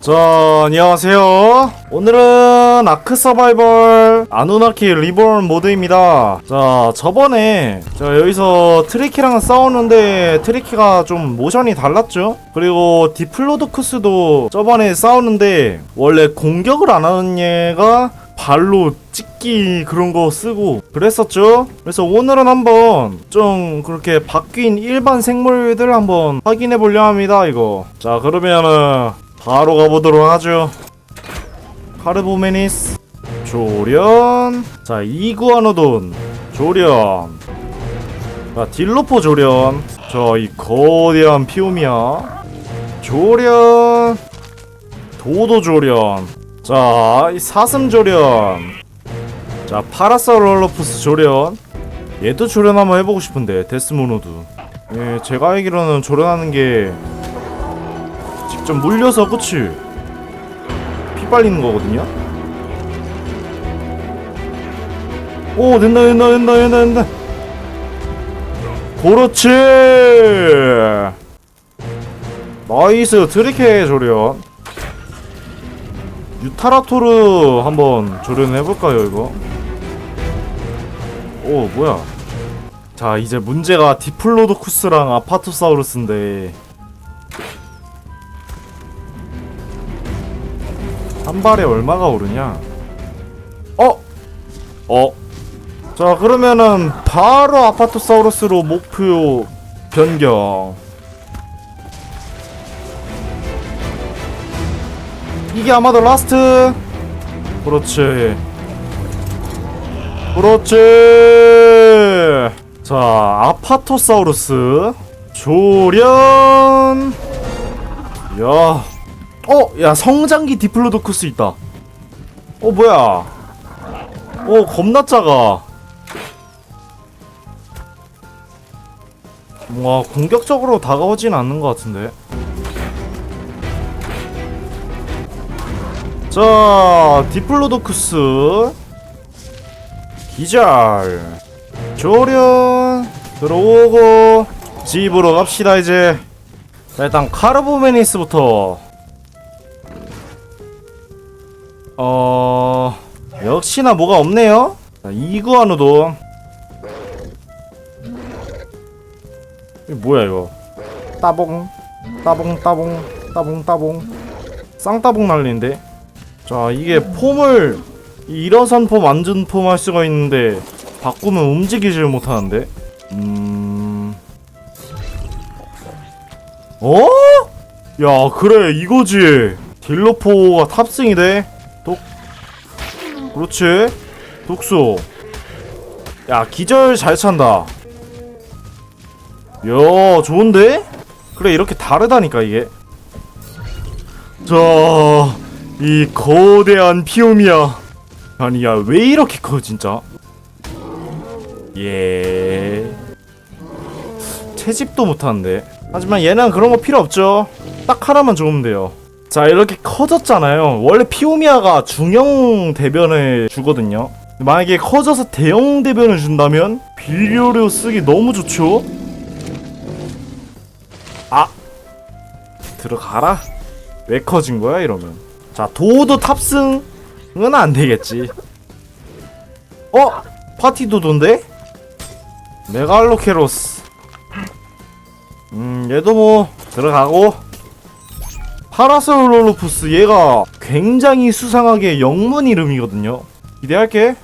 자, 안녕하세요. 오늘은 아크 서바이벌 아누나키 리born 모드입니다. 자, 저번에 제가 여기서 트리키랑 싸우는데 트리키가 좀 모션이 달랐죠? 그리고 디플로도크스도 저번에 싸우는데 원래 공격을 안 하는 얘가 발로 찍기 그런 거 쓰고 그랬었죠. 그래서 오늘은 한번 좀 그렇게 바뀐 일반 생물들 한번 확인해 보려 합니다. 이거. 자 그러면은 바로 가보도록 하죠. 카르보메니스 조련. 자 이구아노돈 조련. 자 딜로포 조련. 저 이 거대한 피오미야 조련. 도도 조련. 자, 이 사슴 조련. 자, 파라사롤로푸스 조련. 얘도 조련 한번 해보고 싶은데, 데스모노드. 예, 제가 알기로는 조련하는 게 직접 물려서 그치? 피 빨리는 거거든요? 오, 된다, 된다, 된다, 된다, 된다. 그렇지! 나이스, 트리케 조련. 유타라토르 한번 조련해볼까요 이거? 오 뭐야 자 이제 문제가 디플로도쿠스랑 아파토사우루스인데 한 발에 얼마가 오르냐? 어? 어? 자 그러면은 바로 아파토사우루스로 목표 변경. 이게 아마도 라스트. 그렇지. 그렇지. 자 아파토사우루스 조련. 야 어, 야 성장기 디플로도쿠스 있다. 어 뭐야? 어 겁나 작아. 뭔가 공격적으로 다가오진 않는 것 같은데. 자, 디플로도쿠스. 기절. 조련. 들어오고 집으로 갑시다 이제. 자, 일단 카르보메니스부터 어... 역시나 뭐가 없네요. 자, 이구아노도. 이게 뭐야 이거? 따봉 따봉 따봉 따봉 따봉. 쌍따봉 날리는데? 자 이게 폼을 이 일어선 폼 앉은 폼 할 수가 있는데 바꾸면 움직이질 못하는데? 음... 어? 야 그래 이거지. 딜로포가 탑승이 돼? 독... 그렇지. 독소. 야 기절 잘 찬다. 야 좋은데? 그래 이렇게 다르다니까 이게. 자... 이 거대한 피오미야. 아니 야왜 이렇게 커 진짜? 예. 채집도 못하는데. 하지만 얘는 그런 거 필요 없죠. 딱 하나만 좋으면 돼요 자 이렇게 커졌잖아요. 원래 피오미아가 중형 대변을 주거든요. 만약에 커져서 대형 대변을 준다면 비료료 쓰기 너무 좋죠? 아 들어가라. 왜 커진 거야 이러면? 자 도도 탑승은 안 되겠지. 어? 파티 도도인데? 메갈로케로스. 음 얘도 뭐 들어가고 파라솔로로푸스 얘가 굉장히 수상하게 영문 이름이거든요. 기대할게.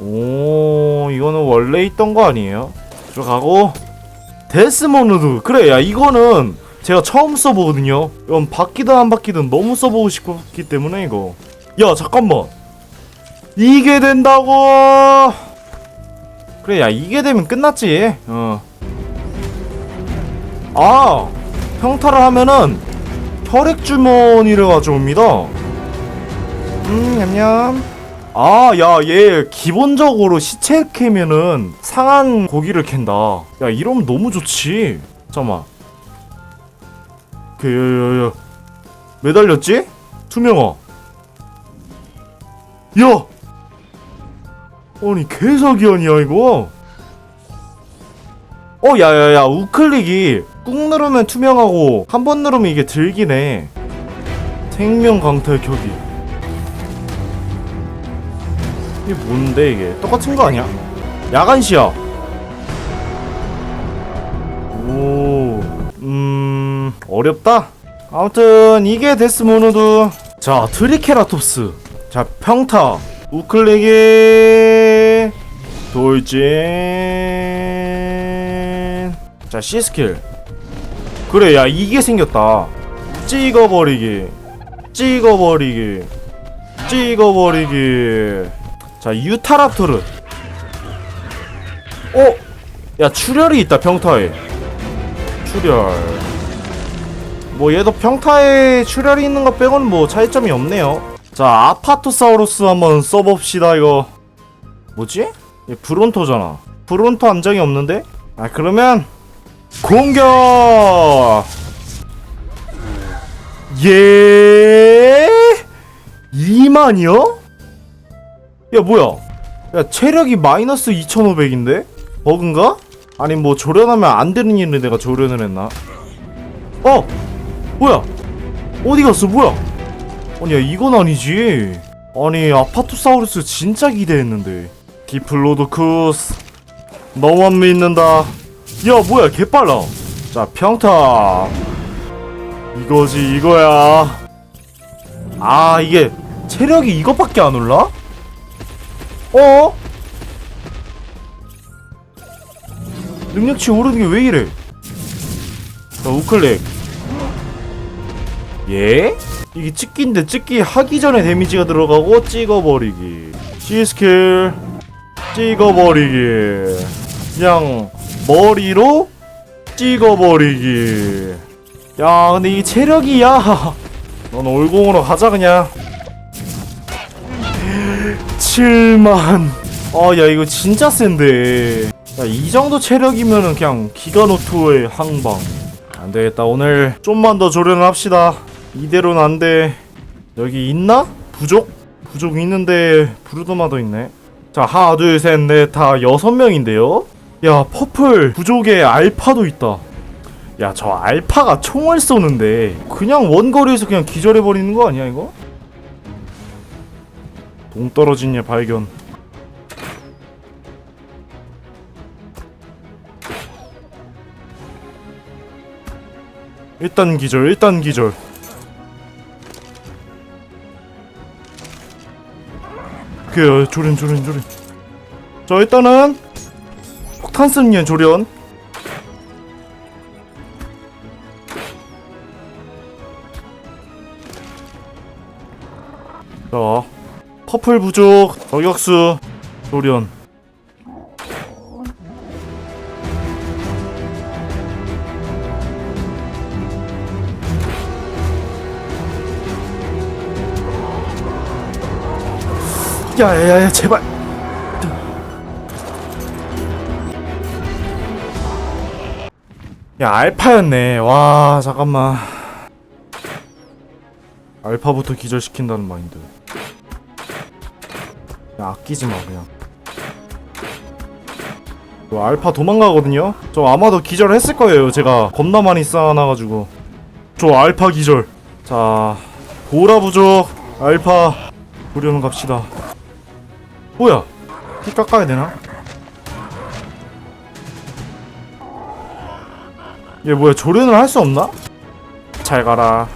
오 이거는 원래 있던 거 아니에요? 들어가고. 데스모누드. 그래 야 이거는 제가 처음 써보거든요. 이건 바뀌든 안 바뀌든 너무 써보고 싶었기 때문에 이거. 야 잠깐만. 이게 된다고 그래 야 이게 되면 끝났지 어. 아 평타를 하면은 혈액 주머니를 가져옵니다 음 냠냠 아, 야, 얘 기본적으로 시체 캐면은 상한 고기를 캔다. 야, 이러면 너무 좋지. 잠깐만. 그, 야, 야, 야. 매달렸지? 투명아. 야! 아니, 개사기 아니야, 이거? 어 야야야 우클릭이 꾹 누르면 투명하고 한 번 누르면 이게 들기네 생명 강탈 켜기 이게 뭔데 이게 똑같은 거 아니야? 야간 시야 오, 음, 어렵다. 아무튼 이게 데스모노드. 자, 트리케라톱스. 자, 평타. 우클릭이 돌진. 자, C 스킬. 그래, 야 이게 생겼다. 찍어버리기. 찍어버리기. 찍어버리기. 자, 유타랍토르. 어? 야, 출혈이 있다, 평타에. 출혈 뭐 얘도 평타에 출혈이 있는 것 빼고는 뭐 차이점이 없네요 자 아파토사우루스 한번 써봅시다 이거 뭐지? 얘 브론토잖아 브론토 함정이 없는데? 아 그러면 공격 예 2만이요? 야 뭐야 야 체력이 마이너스 2500인데? 버그인가? 아니 뭐 조련하면 안 되는 일을 내가 조련을 했나? 어! 뭐야? 어디 갔어? 뭐야? 아니 야 이건 아니지 아니 아파토사우루스 진짜 기대했는데 디플로도쿠스 너만 믿는다 야 뭐야 개빨라 자 평타 이거지 이거야 아 이게 체력이 이것밖에 안 올라? 어? 능력치 오르는 게 왜 이래? 자, 우클릭. 예? 이게 찍기인데 찍기 하기 전에 데미지가 들어가고 찍어버리기. C 스킬. 찍어버리기. 그냥 머리로 찍어버리기. 야, 근데 이 체력이 야. 넌 올공으로 가자 그냥. 7만. 아, 야 이거 진짜 센데. 야, 이 정도 체력이면은 그냥 기가노토의 항방. 안 되겠다. 오늘 좀만 더 조련을 합시다. 이대로는 안 돼. 여기 있나? 부족? 부족 있는데 부르도마도 있네. 자, 하나, 둘, 셋, 넷, 다 여섯 명인데요. 야, 퍼플 부족에 알파도 있다. 야, 저 알파가 총을 쏘는데 그냥 원거리에서 그냥 기절해 버리는 거 아니야 이거? 동떨어진 얘 발견. 일단 기절, 일단 기절. 그 조련, 조련, 조련. 자, 일단은 폭탄 쓰는 얘 조련. 자, 퍼플 부족, 저격수, 조련. 야야야 제발. 야 알파였네. 와 잠깐만. 알파부터 기절시킨다는 마인드. 야 아끼지마 그냥. 저 알파 도망가거든요? 저 아마도 기절했을 거예요 제가. 겁나 많이 쌓아놔가지고. 저 알파 기절. 자 보라 부족. 알파. 부려는 갑시다 뭐야? 피 깎아야 되나? 얘 뭐야 조련을 할 수 없나? 잘 가라.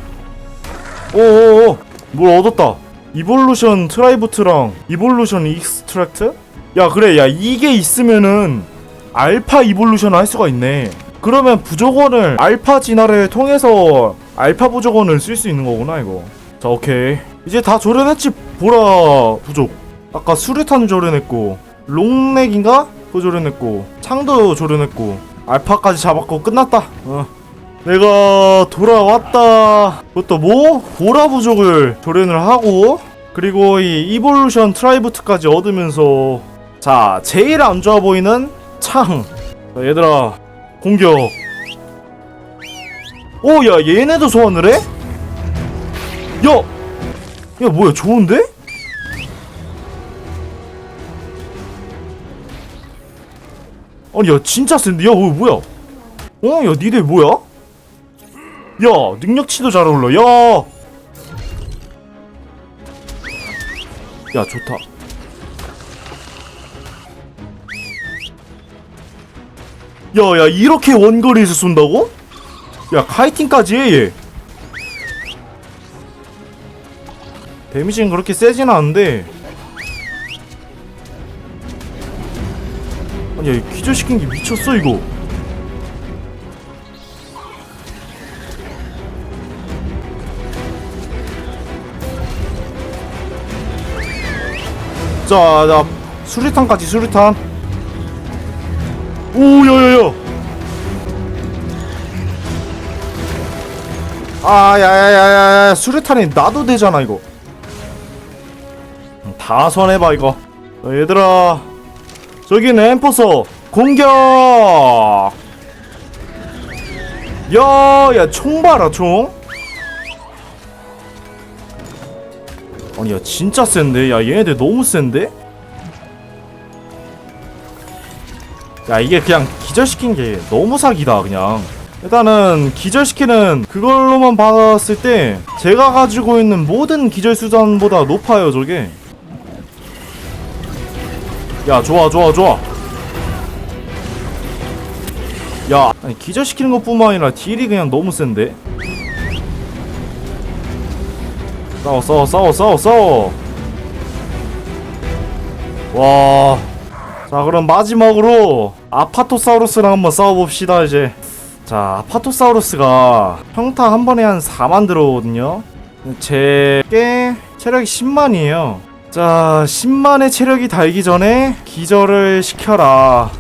오오오. 뭘 얻었다. 이볼루션 트라이부트랑 이볼루션 익스트랙트? 야 그래. 야 이게 있으면은 알파 이볼루션 할 수가 있네. 그러면 부족원을 알파 진화를 통해서 알파 부족원을 쓸 수 있는 거구나 이거. 자 오케이. 이제 다 조련했지. 보라 부족 아까 수류탄 조련했고 롱넥인가? 그거 조련했고 창도 조련했고 알파까지 잡았고 끝났다 어. 내가 돌아왔다 그것도 뭐? 보라 부족을 조련을 하고 그리고 이 이볼루션 트라이부트까지 얻으면서 자 제일 안 좋아 보이는 창 자, 얘들아 공격 오야 얘네도 소환을 해? 야! 야 뭐야 좋은데? 아니 야 진짜 센데 야 어, 뭐야 어? 야 니들 뭐야? 야 능력치도 잘 어울려 야! 야 좋다 야야 이렇게 원거리에서 쏜다고? 야 카이팅까지 해 얘. 데미지는 그렇게 세진 않은데 야 기절시킨 게 미쳤어 이거 자, 자, 수리탄까지 수리탄. 오, 야야야. 아, 야야야야, 수리탄이 나도 되잖아 이거. 다 손해봐 이거. 자, 얘들아, 저기는 엠포서 공격. 야, 야, 총 봐라 총. 아니 야 진짜 센데 야 얘네들 너무 센데 야 이게 그냥 기절시킨 게 너무 사기다 그냥 일단은 기절시키는 그걸로만 봤을 때 제가 가지고 있는 모든 기절 수단보다 높아요 저게 야 좋아 좋아 좋아. 야 아니 기절시키는 것뿐만 아니라 딜이 그냥 너무 센데? 싸워 싸워 싸워 싸워 싸워. 와. 자 그럼 마지막으로 아파토사우루스랑 한번 싸워봅시다 이제. 자 아파토사우루스가 평타 한 번에 한 4만 들어오거든요. 제게 체력이 10만이에요 자 10만의 체력이 달기 전에 기절을 시켜라.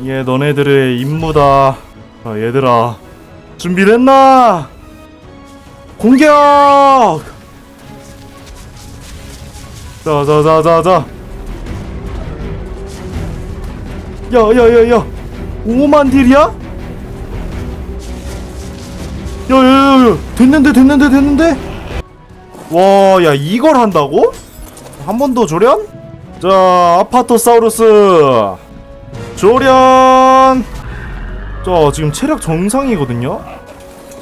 이게 너네들의 임무다. 자 얘들아 준비됐나? 공격! 자자자자자. 야야야야. 5만 딜이야? 야야야야. 됐는데 됐는데 됐는데? 와 야 이걸 한다고? 한 번 더 조련? 자 아파토사우루스 조련 자 지금 체력 정상이거든요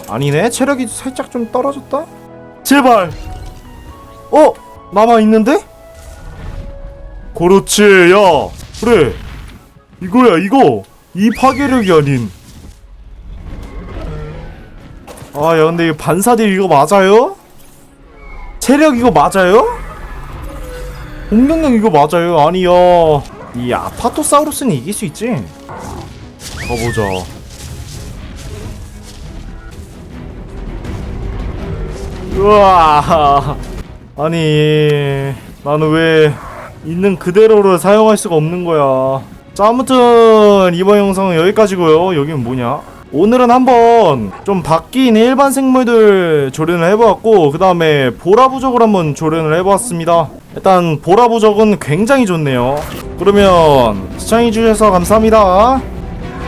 아니네 체력이 살짝 좀 떨어졌다 제발 어? 남아 있는데? 그렇지 야 그래 이거야 이거 이 파괴력이 아닌 아야 근데 이 반사딜 이거 맞아요? 체력 이거 맞아요? 공격력 이거 맞아요? 아니요. 이 아파토사우루스는 이길 수 있지. 가보자. 우와. 아니 나는 왜 있는 그대로를 사용할 수가 없는 거야. 자 아무튼 이번 영상은 여기까지고요. 여긴 뭐냐? 오늘은 한번 좀 바뀐 일반 생물들 조련을 해보았고 그 다음에 보라부적을 한번 조련을 해보았습니다 일단 보라부적은 굉장히 좋네요. 그러면 시청해주셔서 감사합니다.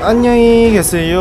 안녕히 계세요